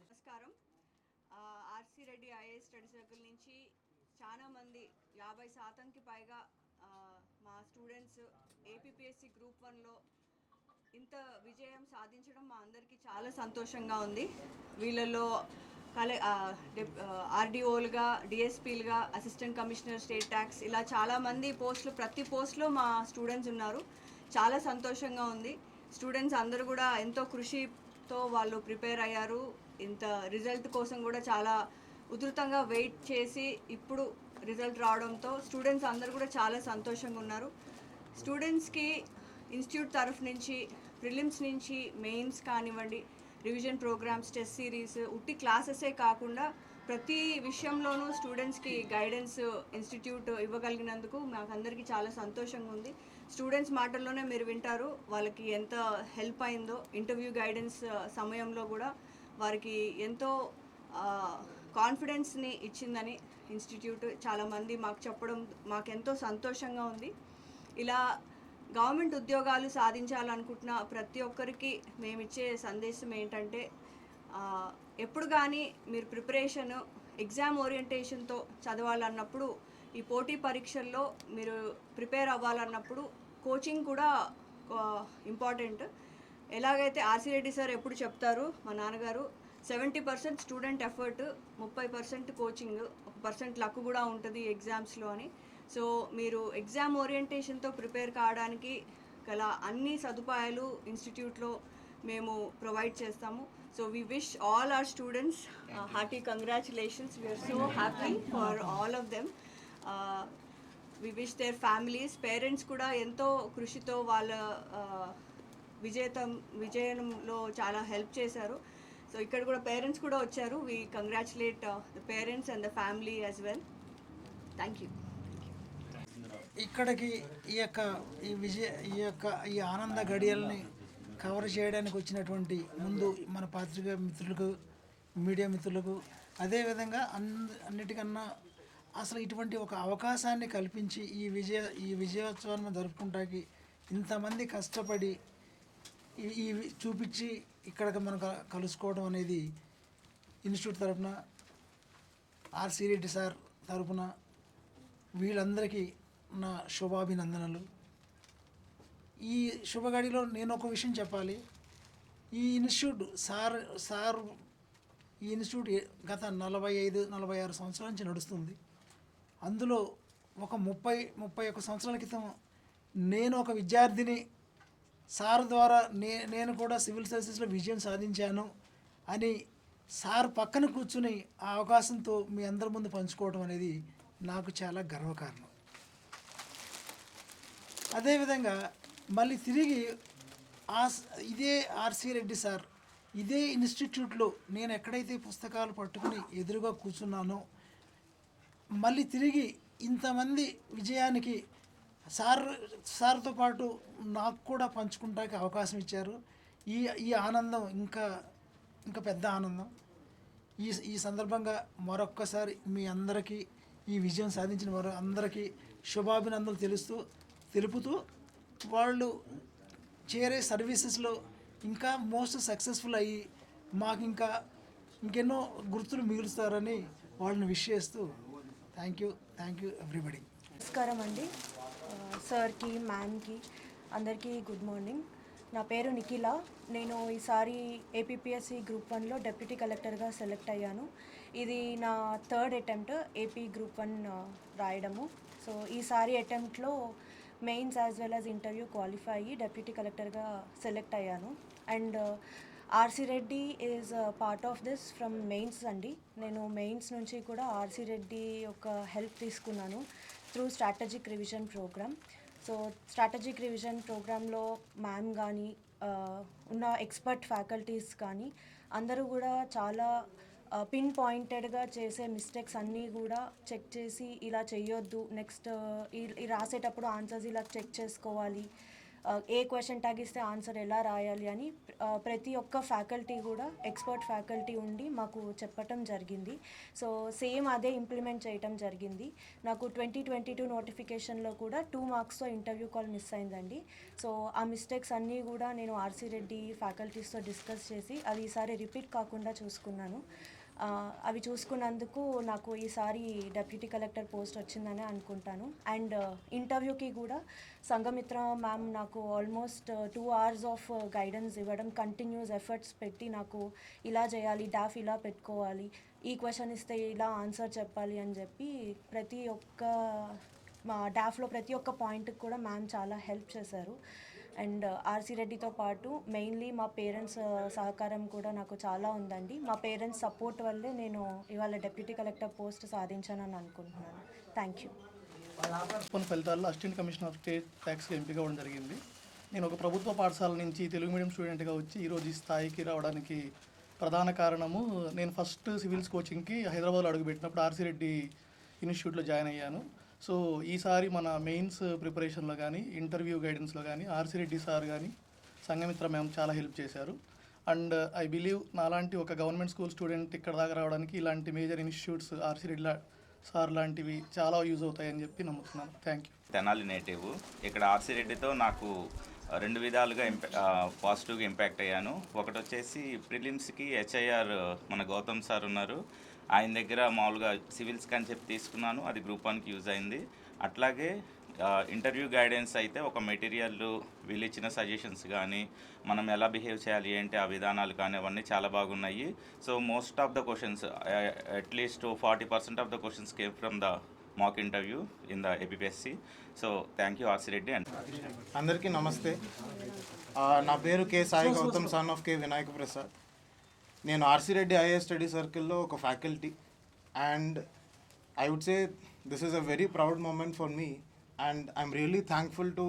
నమస్కారం. RC Reddy IAS study circle నుంచి చాలా మంది యాభై శాతంకి పైగా మా స్టూడెంట్స్ ఏపీపీఎస్సీ గ్రూప్ వన్లో ఇంత విజయం సాధించడం మా అందరికీ చాలా సంతోషంగా ఉంది. వీళ్ళలో కలె ఆర్డీఓలుగా డిఎస్పీలుగా అసిస్టెంట్ కమిషనర్ స్టేట్ ట్యాక్స్ ఇలా చాలామంది పోస్టులు ప్రతి పోస్ట్లో మా స్టూడెంట్స్ ఉన్నారు. చాలా సంతోషంగా ఉంది. స్టూడెంట్స్ అందరూ కూడా ఎంతో కృషితో వాళ్ళు ప్రిపేర్ అయ్యారు. ఇంత రిజల్ట్ కోసం కూడా చాలా ఉధృతంగా వెయిట్ చేసి ఇప్పుడు రిజల్ట్ రావడంతో స్టూడెంట్స్ అందరూ కూడా చాలా సంతోషంగా ఉన్నారు. స్టూడెంట్స్కి ఇన్స్టిట్యూట్ తరఫు నుంచి ప్రిలిమ్స్ నుంచి మెయిన్స్ కానివ్వండి రివిజన్ ప్రోగ్రామ్స్ టెస్ట్ సిరీస్ ఉట్టి క్లాసెసే కాకుండా ప్రతి విషయంలోనూ స్టూడెంట్స్కి గైడెన్స్ ఇన్స్టిట్యూట్ ఇవ్వగలిగినందుకు మాకు అందరికీ చాలా సంతోషంగా ఉంది. స్టూడెంట్స్ మాటల్లోనే మీరు వింటారు వాళ్ళకి ఎంత హెల్ప్ అయిందో ఇంటర్వ్యూ గైడెన్స్ సమయంలో కూడా వారికి ఎంతో కాన్ఫిడెన్స్ని ఇచ్చిందని ఇన్స్టిట్యూట్ చాలామంది మాకు చెప్పడం మాకెంతో సంతోషంగా ఉంది. ఇలా గవర్నమెంట్ ఉద్యోగాలు సాధించాలనుకుంటున్న ప్రతి ఒక్కరికి మేమిచ్చే సందేశం ఏంటంటే ఎప్పుడు కానీ మీరు ప్రిపరేషన్ ఎగ్జామ్ ఓరియంటేషన్తో చదవాలన్నప్పుడు ఈ పోటీ పరీక్షల్లో మీరు ప్రిపేర్ అవ్వాలన్నప్పుడు కోచింగ్ కూడా ఇంపార్టెంట్. ఎలాగైతే ఆర్సీ రెడ్డి సార్ ఎప్పుడు చెప్తారు మా నాన్నగారు సెవెంటీ పర్సెంట్ స్టూడెంట్ ఎఫర్ట్ ముప్పై పర్సెంట్ కోచింగ్ ఒక పర్సెంట్ లక్ కూడా ఉంటుంది ఎగ్జామ్స్లో అని. సో మీరు ఎగ్జామ్ ఓరియంటేషన్తో ప్రిపేర్ కావడానికి గల అన్ని సదుపాయాలు ఇన్స్టిట్యూట్లో మేము ప్రొవైడ్ చేస్తాము. So we wish all our students hearty congratulations we are so happy for all of them we wish their families parents కూడా ఎంతో కృషితో వాళ్ళ uh, విజేతం విజయంలో చాలా హెల్ప్ చేశారు. సో ఇక్కడ కూడా పేరెంట్స్ కూడా వచ్చారు. We congratulate the parents and the family as well thank you ఇక్కడికి ఈ యొక్క ఈ విజయ ఈ యొక్క ఈ ఆనంద గడియల్ని కవర్ చేయడానికి వచ్చినటువంటి ముందు మన పాత్రిక మిత్రులకు మీడియా మిత్రులకు అదేవిధంగా అన్ అన్నిటికన్నా అసలు ఇటువంటి ఒక అవకాశాన్ని కల్పించి ఈ విజయ ఈ విజయోత్సవాన్ని జరుపుకుంటానికి ఇంతమంది కష్టపడి ఈ- చూపించి ఇక్కడికి మనం కలుసుకోవడం అనేది ఇన్స్టిట్యూట్ తరపున ఆర్సీ రెడ్డి సార్ తరఫున వీళ్ళందరికీ నా శుభాభినందనలు. ఈ శుభగడిలో నేను ఒక విషయం చెప్పాలి. ఈ ఇన్స్టిట్యూట్ సార్ సార్ ఈ ఇన్స్టిట్యూట్ గత నలభై ఐదు నలభై ఆరు సంవత్సరాల నుంచి నడుస్తుంది. అందులో ఒక ముప్పై ముప్పై ఒక సంవత్సరాల క్రితం నేను ఒక విద్యార్థిని సార్ ద్వారా నే నేను కూడా సివిల్ సర్వీసెస్లో విజయం సాధించాను అని సార్ పక్కన కూర్చుని ఆ అవకాశంతో మీ అందరి ముందు పంచుకోవడం అనేది నాకు చాలా గర్వకారణం. అదేవిధంగా మళ్ళీ తిరిగి ఆ ఇదే ఆర్సి రెడ్డి సార్ ఇదే ఇన్స్టిట్యూట్లో నేను ఎక్కడైతే పుస్తకాలు పట్టుకుని ఎదురుగా కూర్చున్నానో మళ్ళీ తిరిగి ఇంతమంది విజయానికి సార్ సార్తో పాటు నాకు కూడా పంచుకుంటానికి అవకాశం ఇచ్చారు. ఈ ఈ ఆనందం ఇంకా ఇంకా పెద్ద ఆనందం. ఈ ఈ సందర్భంగా మరొక్కసారి మీ అందరికీ ఈ విజయం సాధించిన వారు అందరికీ శుభాభినందనలు తెలుస్తూ తెలుపుతూ వాళ్ళు చేరే సర్వీసెస్లో ఇంకా మోస్ట్ సక్సెస్ఫుల్ అయ్యి మాకు ఇంకా ఇంకెన్నో గుర్తులు మిగులుస్తారని వాళ్ళని విష్ చేస్తూ thank you thank you everybody నమస్కారం అండి. సార్కి మ్యామ్కి అందరికీ గుడ్ మార్నింగ్ నా పేరు నిఖిల. నేను ఈసారి ఏపీపీఎస్సి గ్రూప్ వన్లో డెప్యూటీ కలెక్టర్గా సెలెక్ట్ అయ్యాను. ఇది నా third attempt AP group one రాయడము. సో ఈసారి అటెంప్ట్లో mains as well as interview qualify అయ్యి డెప్యూటీ కలెక్టర్గా సెలెక్ట్ అయ్యాను. And RC Reddy is part of this from mains అండి. నేను మెయిన్స్ నుంచి కూడా ఆర్సీ రెడ్డి యొక్క హెల్ప్ తీసుకున్నాను through strategic revision program so strategic revision ప్రోగ్రాంలో మ్యామ్ కానీ ఉన్న ఎక్స్పర్ట్ ఫ్యాకల్టీస్ కానీ అందరూ కూడా చాలా పిన్ పాయింటెడ్గా చేసే మిస్టేక్స్ అన్నీ కూడా చెక్ చేసి ఇలా చేయొద్దు నెక్స్ట్ ఈ రాసేటప్పుడు ఆన్సర్స్ ఇలా చెక్ చేసుకోవాలి. ఏ క్వశ్చన్ ట్యాగ్ ఇస్తే ఆన్సర్ ఎలా రాయాలి అని ప్రతి ఒక్క ఫ్యాకల్టీ కూడా ఎక్స్పర్ట్ ఫ్యాకల్టీ ఉండి మాకు చెప్పటం జరిగింది. సో సేమ్ అదే ఇంప్లిమెంట్ చేయటం జరిగింది. నాకు ట్వంటీ ట్వంటీ టూ నోటిఫికేషన్లో కూడా టూ మార్క్స్తో ఇంటర్వ్యూ కాల్ మిస్ అయిందండి. సో ఆ మిస్టేక్స్ అన్నీ కూడా నేను ఆర్సీ రెడ్డి ఫ్యాకల్టీస్తో డిస్కస్ చేసి అది ఈసారి రిపీట్ కాకుండా చూసుకున్నాను. అవి చూసుకున్నందుకు నాకు ఈసారి డెప్యూటీ కలెక్టర్ పోస్ట్ వచ్చిందని అనుకుంటాను. అండ్ ఇంటర్వ్యూకి కూడా సంఘమిత్ర మ్యామ్ నాకు almost two hours of guidance ఇవ్వడం కంటిన్యూస్ ఎఫర్ట్స్ పెట్టి నాకు ఇలా చేయాలి డాఫ్ ఇలా పెట్టుకోవాలి ఈ క్వశ్చన్ ఇస్తే ఇలా ఆన్సర్ చెప్పాలి అని చెప్పి ప్రతి ఒక్క మా డాఫ్లో ప్రతి ఒక్క పాయింట్కి కూడా మ్యామ్ చాలా హెల్ప్ చేశారు. అండ్ uh, ఆర్సీ రెడ్డితో పాటు మెయిన్లీ మా పేరెంట్స్ uh, సహకారం కూడా నాకు చాలా ఉందండి. మా పేరెంట్స్ సపోర్ట్ వల్లే నేను ఇవాళ డెప్యూటీ కలెక్టర్ పోస్ట్ సాధించానని అనుకుంటున్నాను. థ్యాంక్ యూ ఫలితాల్లో assistant commissioner of state tax ఎంపిక అవ్వడం జరిగింది. నేను ఒక ప్రభుత్వ పాఠశాల నుంచి తెలుగు మీడియం స్టూడెంట్గా వచ్చి ఈరోజు ఈ స్థాయికి రావడానికి ప్రధాన కారణము నేను ఫస్ట్ సివిల్స్ కోచింగ్కి హైదరాబాద్లో అడుగుపెట్టినప్పుడు ఆర్సీ రెడ్డి ఇన్స్టిట్యూట్లో జాయిన్ అయ్యాను. సో ఈసారి మన మెయిన్స్ ప్రిపరేషన్లో కానీ ఇంటర్వ్యూ గైడెన్స్లో కానీ ఆర్సీ రెడ్డి సార్ కానీ సంఘమిత్ర మ్యామ్ చాలా హెల్ప్ చేశారు. అండ్ ఐ బిలీవ్ నాలాంటి ఒక గవర్నమెంట్ స్కూల్ స్టూడెంట్ ఇక్కడ దాకా రావడానికి ఇలాంటి మేజర్ ఇన్స్టిట్యూట్స్ ఆర్సీ రెడ్డి లా- సార్ లాంటివి చాలా యూజ్ అవుతాయని చెప్పి నమ్ముతున్నాను. Thank you. తెనాలి నేటివ్. ఇక్కడ ఆర్సీ రెడ్డితో నాకు రెండు విధాలుగా ఇంపా పాజిటివ్గా ఇంపాక్ట్ అయ్యాను. ఒకటి వచ్చేసి ప్రిలిమ్స్కి హెచ్ఐఆర్ మన గౌతమ్ సార్ ఉన్నారు. ఆయన దగ్గర మామూలుగా సివిల్స్కి అని చెప్పి తీసుకున్నాను. అది గ్రూప్ వన్కి యూజ్ అయింది. అట్లాగే ఇంటర్వ్యూ గైడెన్స్ అయితే ఒక మెటీరియల్ వీళ్ళు ఇచ్చిన సజెషన్స్ కానీ మనం ఎలా బిహేవ్ చేయాలి ఏంటి ఆ విధానాలు కానీ అవన్నీ చాలా బాగున్నాయి. So most of the questions at least forty percent of the questions came from the mock interview in the APSC so thank you RC Reddy and అందరికీ నమస్తే. నా పేరు K Sai Gautam son of K Vinayaka Prasad. నేను RC Reddy IAS study సర్కిల్లో ఒక faculty and I would say this is a very proud moment for me and I'm really thankful to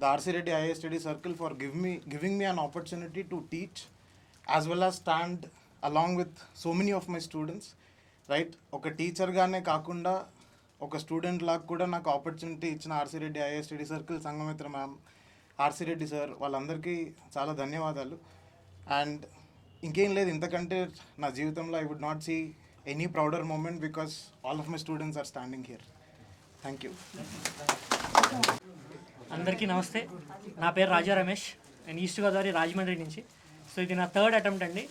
the RC Reddy IAS study circle for give me giving me an opportunity to teach as well as stand along with so many of my students right ఒక టీచర్గానే కాకుండా ఒక student లాగా కూడా నాకు opportunity ఇచ్చిన RC Reddy IAS study circle Sanghamitra ma'am RC Reddy sir వాళ్ళందరికీ చాలా ధన్యవాదాలు. అండ్ ఇంకేం లేదు. ఇంతకంటే నా జీవితంలో I would not see any prouder moment because all of my students are standing here thank you అందరికీ నమస్తే. నా పేరు రాజా రమేష్. నేను ఈస్ట్ గోదావరి రాజమండ్రి నుంచి. సో ఇది నా థర్డ్ అటెంప్ట్ అండి.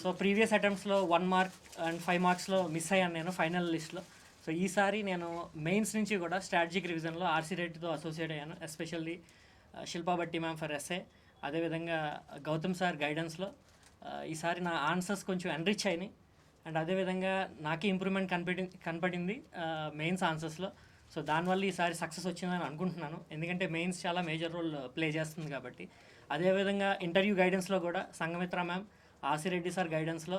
సో ప్రీవియస్ అటెంప్ట్స్లో వన్ మార్క్ అండ్ ఫైవ్ మార్క్స్లో మిస్ అయ్యాను నేను ఫైనల్ లిస్ట్లో సో ఈసారి నేను మెయిన్స్ నుంచి కూడా స్ట్రాటజిక్ రివిజన్లో ఆర్సీ రెడ్డితో అసోసియేట్ అయ్యాను. Especially Shilpa Bhatti ma'am for SA అదేవిధంగా గౌతమ్ సార్ గైడెన్స్లో ఈసారి నా ఆన్సర్స్ కొంచెం ఎన్రిచ్ అయినాయి. అండ్ అదేవిధంగా నాకే ఇంప్రూవ్మెంట్ కనపడి కనపడింది మెయిన్స్ ఆన్సర్స్లో. సో దానివల్ల ఈసారి సక్సెస్ వచ్చిందని అనుకుంటున్నాను. ఎందుకంటే మెయిన్స్ చాలా మేజర్ రోల్ ప్లే చేస్తుంది కాబట్టి. అదేవిధంగా ఇంటర్వ్యూ గైడెన్స్లో కూడా సంగమిత్ర మ్యామ్ ఆసిరెడ్డి సార్ గైడెన్స్లో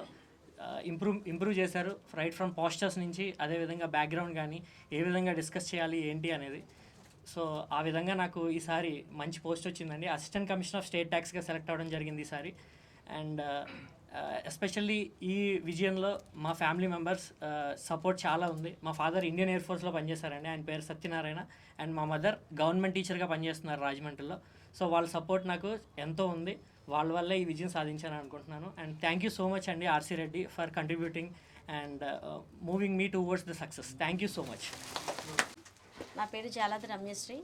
ఇంప్రూవ్ ఇంప్రూవ్ చేశారు. రైట్ ఫ్రమ్ పోస్టర్స్ నుంచి అదేవిధంగా బ్యాక్గ్రౌండ్ కానీ ఏ విధంగా డిస్కస్ చేయాలి ఏంటి అనేది. సో ఆ విధంగా నాకు ఈసారి మంచి పోస్ట్ వచ్చిందండి. అసిస్టెంట్ కమిషనర్ ఆఫ్ స్టేట్ ట్యాక్స్గా సెలెక్ట్ అవ్వడం జరిగింది ఈసారి. అండ్ ఎస్పెషల్లీ ఈ విజయంలో మా ఫ్యామిలీ మెంబర్స్ సపోర్ట్ చాలా ఉంది. మా ఫాదర్ ఇండియన్ ఎయిర్ ఫోర్స్లో పనిచేస్తారండి ఆయన పేరు సత్యనారాయణ. అండ్ మా మదర్ గవర్నమెంట్ టీచర్గా పనిచేస్తున్నారు రాజమండ్రిలో. సో వాళ్ళ సపోర్ట్ నాకు ఎంతో ఉంది. వాళ్ళ వల్లే ఈ విజయం సాధించాను అనుకుంటున్నాను. And thank you so much అండి RC Reddy for contributing and moving me towards the success thank you so much నా పేరు జాలాది రమ్యశ్రీ.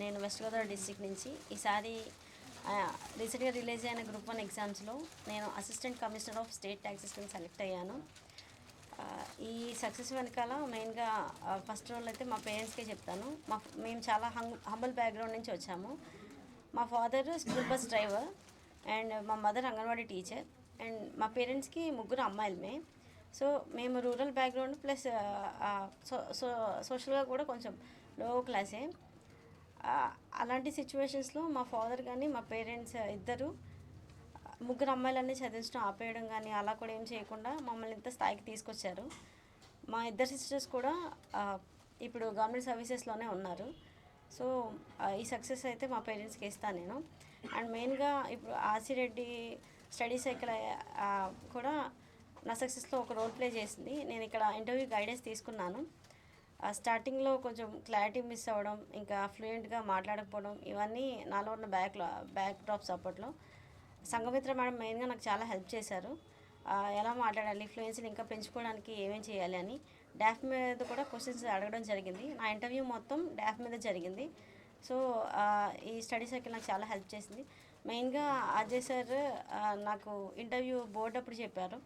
నేను వెస్ట్ గోదావరి డిస్టిక్ నుంచి. ఈసారి రీసెంట్గా రిలీజ్ అయిన గ్రూప్ వన్ ఎగ్జామ్స్లో నేను assistant commissioner of state taxes కింద సెలెక్ట్ అయ్యాను. ఈ సక్సెస్ వెనకాల మెయిన్గా ఫస్ట్ రోల్ అయితే మా పేరెంట్స్కే చెప్తాను. మా మేము చాలా హం హంబల్ బ్యాక్గ్రౌండ్ నుంచి వచ్చాము. మా father school bus driver and మా మదర్ అంగన్వాడీ టీచర్ అండ్ మా పేరెంట్స్కి ముగ్గురు అమ్మాయిలమే. సో మేము rural background plus so so సోషల్గా కూడా కొంచెం లో క్లాసే అలాంటి సిచ్యువేషన్స్లో మా ఫాదర్ కానీ మా పేరెంట్స్ ఇద్దరు ముగ్గురు అమ్మాయిలన్నీ చదివించడం ఆపేయడం కానీ అలా కూడా ఏం చేయకుండా మమ్మల్ని ఇంత స్థాయికి తీసుకొచ్చారు. మా ఇద్దరు సిస్టర్స్ కూడా ఇప్పుడు గవర్నమెంట్ సర్వీసెస్లోనే ఉన్నారు. సో ఈ సక్సెస్ అయితే మా పేరెంట్స్కి ఇస్తాను నేను. అండ్ మెయిన్గా ఇప్పుడు ఆసిరెడ్డి స్టడీ సైకిల్ కూడా నా సక్సెస్లో ఒక రోల్ ప్లే చేసింది. నేను ఇక్కడ ఇంటర్వ్యూ గైడెన్స్ తీసుకున్నాను. స్టార్టింగ్లో కొంచెం క్లారిటీ మిస్ అవ్వడం ఇంకా ఫ్లూయెంట్గా మాట్లాడకపోవడం ఇవన్నీ నాలో ఉన్న బ్యాక్ బ్యాక్ డ్రాప్స్ అప్పట్లో సంఘమిత్ర మేడం మెయిన్గా నాకు చాలా హెల్ప్ చేశారు. ఎలా మాట్లాడాలి ఫ్లూయెన్సీని ఇంకా పెంచుకోవడానికి ఏమేం చేయాలి అని. డాఫ్ మీద కూడా క్వశ్చన్స్ అడగడం జరిగింది. నా ఇంటర్వ్యూ మొత్తం డాఫ్ మీద జరిగింది. సో ఈ స్టడీ సర్కిల్ నాకు చాలా హెల్ప్ చేసింది. మెయిన్గా అజయ్ సార్ నాకు ఇంటర్వ్యూ బోర్డు అప్పుడు చెప్పారు.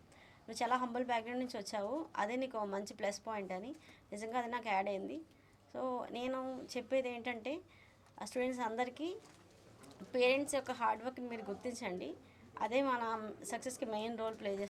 నువ్వు చాలా హంబల్ బ్యాక్గ్రౌండ్ నుంచి వచ్చావు. అదే నీకు మంచి ప్లస్ పాయింట్ అని. నిజంగా అది నాకు యాడ్ అయింది. సో నేను చెప్పేది ఏంటంటే ఆ స్టూడెంట్స్ అందరికీ పేరెంట్స్ యొక్క హార్డ్ వర్క్ని మీరు గుర్తించండి. అదే మన సక్సెస్కి మెయిన్ రోల్ ప్లే చేస్తుంది.